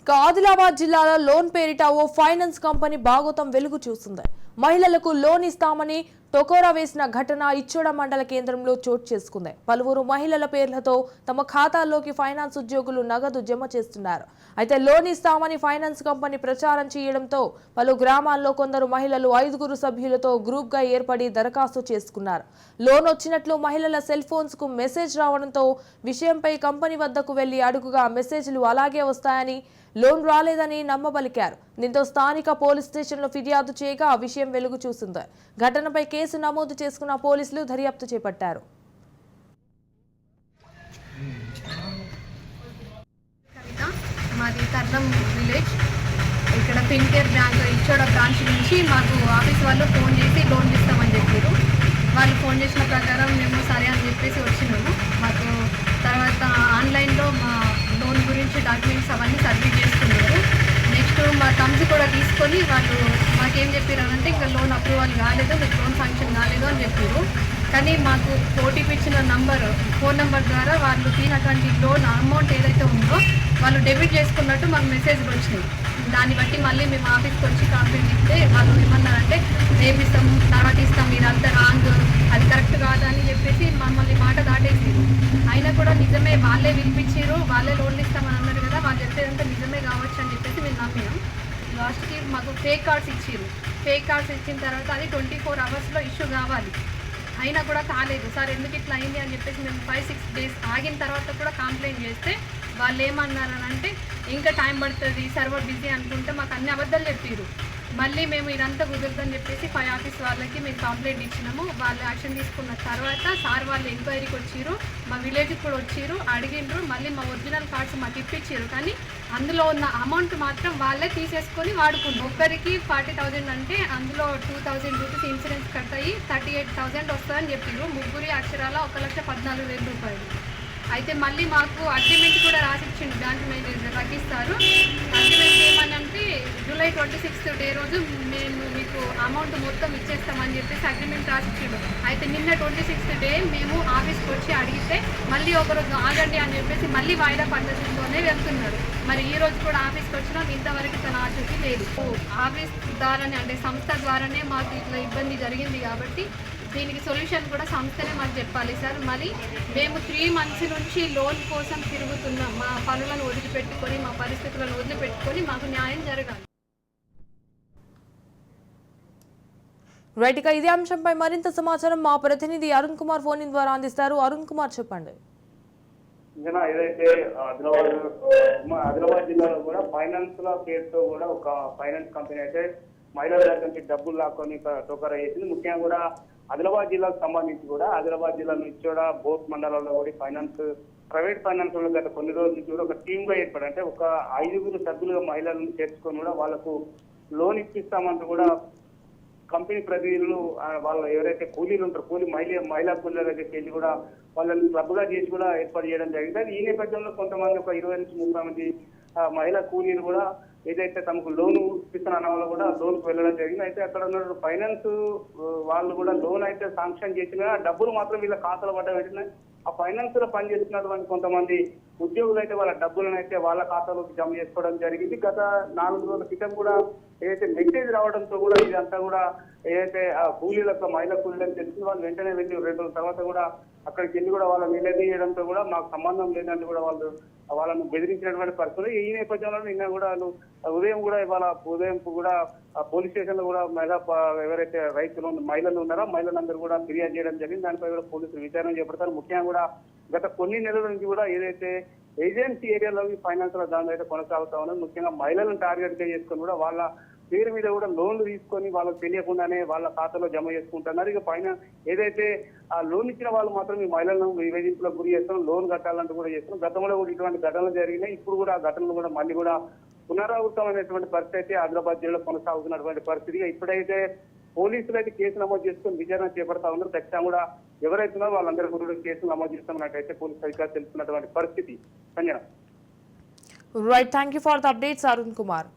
ఇక ఆదిలాబాద్ జిల్లాలో లోన్ పేరిట ఓ ఫైనాన్స్ కంపెనీ భాగోతం వెలుగు చూస్తుంది. మహిళలకు లోన్ ఇస్తామని టొకోరా వేసిన ఘటన ఇచ్చోడ మండల కేంద్రంలో చోటు చేసుకుంది. పలువురు మహిళల పేర్లతో తమ ఖాతాల్లోకి ఫైనాన్స్ ఉద్యోగులు నగదు జమ చేస్తున్నారు. అయితే లోన్ ఇస్తామని ఫైనాన్స్ కంపెనీ ప్రచారం చేయడంతో పలు గ్రామాల్లో కొందరు మహిళలు ఐదుగురు సభ్యులతో గ్రూప్గా ఏర్పడి దరఖాస్తు చేసుకున్నారు. లోన్ వచ్చినట్లు మహిళల సెల్ ఫోన్స్కు మెసేజ్ రావడంతో విషయంపై కంపెనీ వద్దకు వెళ్ళి అడుగుగా మెసేజ్లు అలాగే వస్తాయని లోన్ రాలేదని నమ్మబలికారు. దీంతో స్థానిక పోలీస్ స్టేషన్లో ఫిర్యాదు చేయగా ఆ విషయం వెలుగు చూసింది ఘటనపై కేసు నమోదు చేసుకున్న పోలీసులు దర్యాప్తు చేపట్టారు. మాది తర్లం విలేజ్. ఇక్కడ ఫిన్కేర్ బ్యాంక్ ఇచ్చోడ బ్రాంచ్ నుంచి మాకు ఆఫీస్ వాళ్ళు ఫోన్ చేసి లోన్ ఇస్తామని చెప్పారు. వాళ్ళు ఫోన్ చేసిన ప్రకారం మేము సరే అని చెప్పేసి వచ్చినాము. మాకు తర్వాత ఆన్లైన్లో మా డాక్యుమెంట్స్ అవన్నీ సబ్మిట్ చేసుకున్నారు. నెక్స్ట్ మా తమ్స్ కూడా తీసుకొని వాళ్ళు ఏం చెప్పారు అంటే ఇంకా లోన్ అప్రూవల్ కాలేదు మీకు లోన్ ఫంక్షన్ కాలేదు అని చెప్పారు కానీ మాకు ఓటీపీ ఇచ్చిన నంబర్ ఫోన్ నెంబర్ ద్వారా వాళ్ళు తీసినటువంటి లోన్ అమౌంట్ ఏదైతే ఉందో వాళ్ళు డెబిట్ చేసుకున్నట్టు మాకు మెసేజ్లు వచ్చినాయి. దాన్ని బట్టి మళ్ళీ మేము ఆఫీస్కి వచ్చి కంప్లైంట్ ఇస్తే వాళ్ళు ఏమన్నారంటే రేపు ఇస్తాం తర్వాత ఇస్తాం ఇదంతా రాంగ్ అది కరెక్ట్ కాదని చెప్పేసి మమ్మల్ని మాట దాటేసి అయినా కూడా నిజమే వాళ్ళే వినిపించారు వాళ్ళే లోన్లు ఇస్తామని అన్నారు కదా వాళ్ళు చెప్పేదంతా నిజమే కావచ్చు అని చెప్పేసి మేము నమ్మినాం. లాస్ట్కి మాకు ఫేక్ కార్డ్స్ ఇచ్చారు ఫేక్ కార్డ్స్ ఇచ్చిన తర్వాత అది ట్వంటీ ఫోర్ అవర్స్లో ఇష్యూ కావాలి. అయినా కూడా కాలేదు. సార్ ఎందుకు ఇట్లా అయింది అని చెప్పేసి మేము ఫైవ్ సిక్స్ డేస్ ఆగిన తర్వాత కూడా కంప్లైంట్ చేస్తే వాళ్ళు ఏమన్నారని అంటే ఇంకా టైం పడుతుంది సర్వర్ బిజీ అనుకుంటే మాకు అన్ని అబద్ధాలు చెప్పారు మళ్ళీ మేము ఇదంతా కుదరదని చెప్పేసి ఫైవ్ ఆఫీస్ వాళ్ళకి మేము కంప్లైంట్ ఇచ్చినాము. వాళ్ళు యాక్షన్ తీసుకున్న తర్వాత సార్ వాళ్ళు ఎంక్వైరీకి వచ్చిర్రు మా విలేజ్కి కూడా వచ్చిర్రు అడిగిండ్రు. మళ్ళీ మా ఒరిజినల్ కార్డ్స్ మాకు ఇప్పించారు కానీ అందులో ఉన్న అమౌంట్ మాత్రం వాళ్ళే తీసేసుకొని వాడుకున్నారు. ఒక్కరికి ఫార్టీ థౌజండ్ అంటే అందులో two thousand rupees insurance cut అయ్యి థర్టీ ఎయిట్ థౌజండ్ వస్తుందని చెప్పారు ముగ్గురి అక్షరాల ఒక లక్ష పద్నాలుగు వేల రూపాయలు. అయితే మళ్ళీ మాకు అగ్రిమెంట్ కూడా రాసిచ్చిండు. బ్యాంక్ మేనేజర్ తగ్గిస్తారు. అగ్రిమెంట్ ఏమని అంటే జూలై ట్వంటీ సిక్స్త్ డే రోజు మేము మీకు అమౌంట్ మొత్తం ఇచ్చేస్తామని చెప్పేసి అగ్రిమెంట్ రాసిచ్చిండు. అయితే నిన్న ట్వంటీ సిక్స్త్ డే మేము ఆఫీస్కి వచ్చి అడిగితే మళ్ళీ ఒకరోజు ఆగండి అని చెప్పేసి మళ్ళీ వాయిదా పద్ధతిలోనే వెళ్తున్నారు. మరి ఈ రోజు కూడా ఆఫీస్కి వచ్చినాం. ఇంతవరకు తన ఆచూకీ లేదు. ఆఫీస్ ద్వారానే అంటే సంస్థ ద్వారానే మాకు ఇట్లా ఇబ్బంది జరిగింది కాబట్టి దీనికి సొల్యూషన్ కూడా సంస్థనే మాకు చెప్పాలి సార్. మరి మేము త్రీ మంత్స్ నుంచి లోన్ కోసం తిరుగుతున్నాం. మా పనులను వదిలిపెట్టుకొని మా పరిస్థితులను వదిలిపెట్టుకొని మాకు న్యాయం జరగాలి. రైట్ ఇక ఇదే అంశంపై మరింత సమాచారం మా ప్రతినిధి అరుణ్ కుమార్ ఫోన్ ద్వారా అందిస్తారు. అరుణ్ కుమార్ చెప్పండి. ఏదైతే ఆదిలాబాద్ ఆదిలాబాద్ జిల్లాలో కూడా ఫైనాన్స్లో పేరుతో కూడా ఒక ఫైనాన్స్ కంపెనీ అయితే మహిళల దగ్గర నుంచి డబ్బులు లాక్కొని టోకరా చేసింది. ముఖ్యంగా కూడా ఆదిలాబాద్ జిల్లాకు సంబంధించి కూడా ఆదిలాబాద్ జిల్లా నుంచి కూడా బోత్ మండలాల్లో కూడా ఫైనాన్స్ ప్రైవేట్ ఫైనాన్స్ వాళ్ళు గత కొన్ని రోజుల నుంచి కూడా ఒక టీమ్గా ఏర్పడి అంటే ఒక ఐదుగురు సభ్యులుగా మహిళలను చేర్చుకొని కూడా వాళ్ళకు లోన్ ఇప్పిస్తామంటూ కూడా కంపెనీ ప్రతినిధులు వాళ్ళు ఎవరైతే కూలీలు ఉంటారో కూలీ మహిళ మహిళా కూలీల దగ్గరికి వెళ్ళి కూడా వాళ్ళని క్లబ్గా చేసి కూడా ఏర్పాటు చేయడం జరిగింది. ఈ నేపథ్యంలో కొంతమంది ఒక ఇరవై నుంచి ముప్పై మంది ఆ, మహిళా కూలీలు కూడా ఏదైతే తమకు లోన్ ఇస్తున్న వాళ్ళు కూడా లోన్కు వెళ్ళడం జరిగింది. అయితే అక్కడ ఉన్న ఫైనాన్స్ వాళ్ళు కూడా లోన్ అయితే శాంక్షన్ చేసిన డబ్బులు మాత్రం వీళ్ళ ఖాతాలో పడ్డ వెంటనే ఆ ఫైనాన్స్లో పనిచేస్తున్నటువంటి కొంతమంది ఉద్యోగులు అయితే వాళ్ళ డబ్బులను అయితే వాళ్ళ ఖాతాలోకి జమ చేసుకోవడం జరిగింది. గత నాలుగు రోజుల క్రితం కూడా ఏదైతే మెసేజ్ రావడంతో కూడా ఇదంతా కూడా ఏదైతే ఆ కూలీలకు మహిళా కూలీలకు తెలిసిన వాళ్ళు వెంటనే వెళ్ళి రెండు రోజుల తర్వాత కూడా అక్కడికి వెళ్ళి కూడా వాళ్ళని నిలదీయడంతో కూడా మాకు సంబంధం లేదని కూడా వాళ్ళు వాళ్ళను బెదిరించినటువంటి పరిస్థితులు. ఈ నేపథ్యంలో నిన్న కూడా వాళ్ళు ఉదయం కూడా ఇవాళ ఉదయం కూడా పోలీస్ స్టేషన్లో కూడా మహిళా ఎవరైతే రైతులు మహిళలు ఉన్నారో మహిళలందరూ కూడా ఫిర్యాదు చేయడం జరిగింది. దానిపై కూడా పోలీసులు విచారణ చేపడతారు. ముఖ్యంగా కూడా గత కొన్ని నెలల నుంచి కూడా ఏదైతే ఏజెన్సీ ఏరియాలో ఈ ఫైనాన్స్ దాని అయితే కొనసాగుతా ఉన్నది ముఖ్యంగా మహిళలను టార్గెట్గా చేసుకొని కూడా వాళ్ళ పేరు మీద కూడా లోన్లు తీసుకొని వాళ్ళకి తెలియకుండానే వాళ్ళ ఖాతాలో జమ చేసుకుంటున్నారు. ఇక పైన ఏదైతే ఆ లోన్ ఇచ్చిన వాళ్ళు మాత్రం ఈ మహిళలను వివేదింపులకు గురి చేస్తాం లోన్ కట్టాలంటూ కూడా చేస్తున్నాం. గతంలో కూడా ఇటువంటి ఘటనలు జరిగినాయి. ఇప్పుడు కూడా ఆ ఘటనలు కూడా మళ్ళీ కూడా పునరావృతమైనటువంటి పరిస్థితి అయితే ఆదిలాబాద్ జిల్లాలో కొనసాగుతున్నటువంటి పరిస్థితిగా ఇప్పుడైతే పోలీసులు అయితే కేసు నమోదు చేసుకొని విచారణ చేపడతా ఉన్నారు. ఖచ్చితంగా కూడా ఎవరైతే ఉన్నారో వాళ్ళందరూ కూడా కేసు నమోదు చేస్తామన్నట్టయితే పోలీసు అధికారులు తెలుసుకున్నటువంటి పరిస్థితి. Sanjana. Right thank you for the updates Arun Kumar